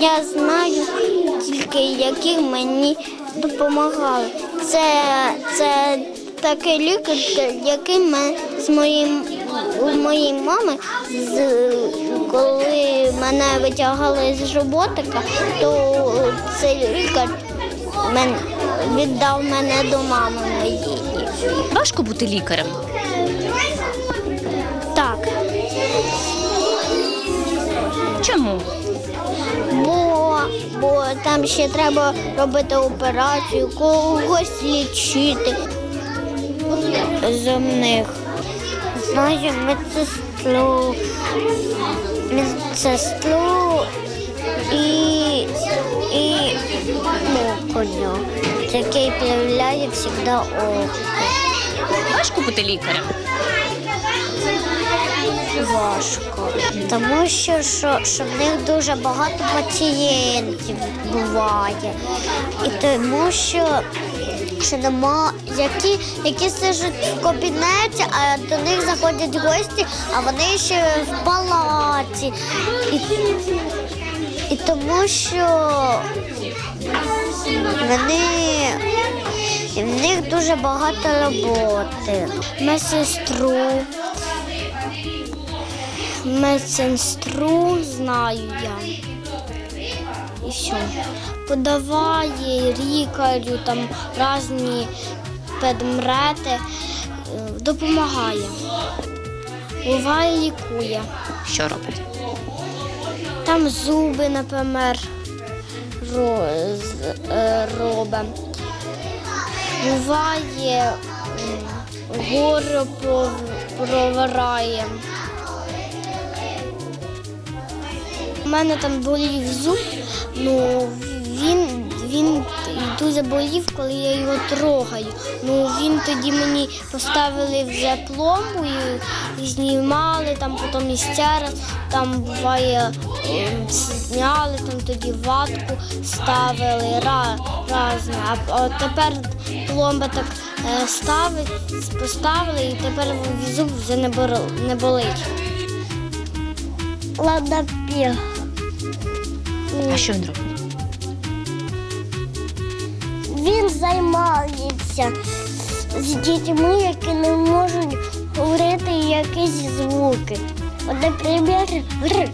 Я знаю тільки, які мені допомагали. Це, це такий лікар, який ми з моїм у моєї мами, з, коли мене витягали з роботика, то цей лікар мен, віддав мене до мами моєї. Важко бути лікарем. Так, Чому? Там ще треба робити операцію, когось лічити. Земних. Знаю медсестру, медсестру і, і моконю, який проявляє завжди око. Важко бути лікарем. Важко. Тому що, що, що в них дуже багато пацієнтів буває. І тому що, що нема, які, які сидять в кабінеті, а до них заходять гості, а вони ще в палаті. І, і тому що вони в них дуже багато роботи. Медсестру. Медсестру знаю я. І все. Подаває лікарю там різні предмети, е, допомагає. Буває, лікує. Що робить? Там зуби, наприклад, е, робить. Буває, пров- провирає. У мене там болів зуб, ну він, він дуже болів, коли я його трогаю. Ну він тоді мені поставили вже пломбу і, знімали, там потім і ще раз, там буває ем, зняли, там тоді ватку ставили, ра, разне. А, а тепер пломба так е, ставить, поставили і тепер зуб вже не, бор- не болить. А що він робить? Він займається з дітьми, які не можуть говорити якісь звуки. От, наприклад, гр.